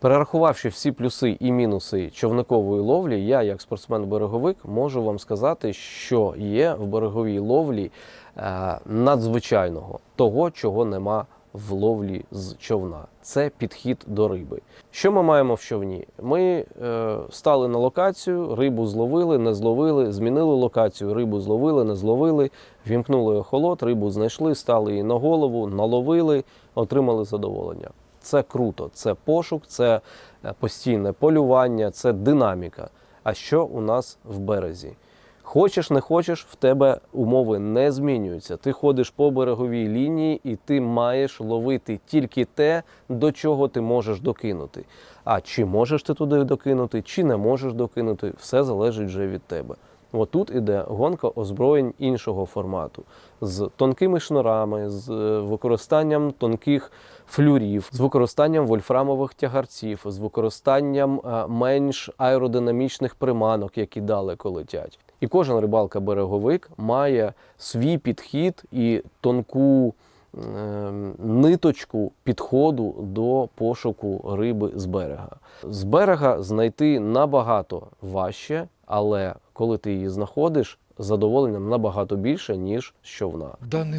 Перерахувавши всі плюси і мінуси човникової ловлі, я, як спортсмен-береговик, можу вам сказати, що є в береговій ловлі е, надзвичайного того, чого нема в ловлі з човна. Це підхід до риби. Що ми маємо в човні? Ми е, стали на локацію, рибу зловили, не зловили, змінили локацію, рибу зловили, не зловили, вімкнули охолот, рибу знайшли, стали її на голову, наловили, отримали задоволення. Це круто, це пошук, це е, постійне полювання, це динаміка. А що у нас в березі? Хочеш, не хочеш, в тебе умови не змінюються. Ти ходиш по береговій лінії і ти маєш ловити тільки те, до чого ти можеш докинути. А чи можеш ти туди докинути, чи не можеш докинути, все залежить вже від тебе. Отут іде гонка озброєнь іншого формату з тонкими шнурами, з е, використанням тонких флюрів, з використанням вольфрамових тягарців, з використанням е, менш аеродинамічних приманок, які далеко летять. І кожен рибалка-береговик має свій підхід і тонку ем, ниточку підходу до пошуку риби з берега. З берега знайти набагато важче, але коли ти її знаходиш, задоволенням набагато більше, ніж що вона. В даний